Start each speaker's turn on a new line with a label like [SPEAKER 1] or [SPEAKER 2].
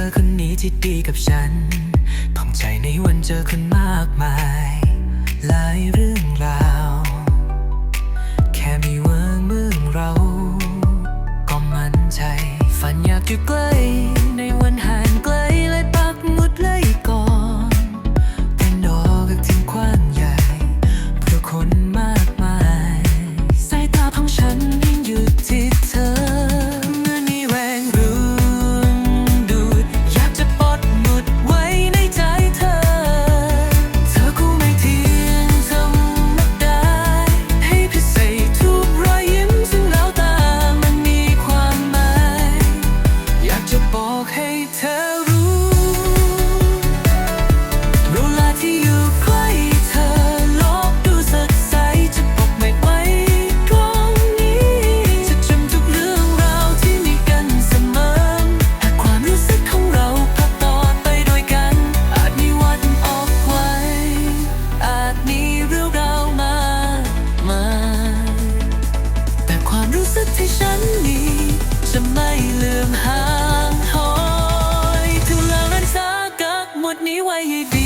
[SPEAKER 1] ธอคนนี้ที่ดีกับฉันท่องใจในวันเจอคนมากมาย หลายเรื่องราว แค่มีเวิร์เมืองเรา ก็มั่นใจ ฝันอยากอยู่ใกล้ ลื่อมหางหอยทุลังรันสากักหมดนี้ไว้ให้ดี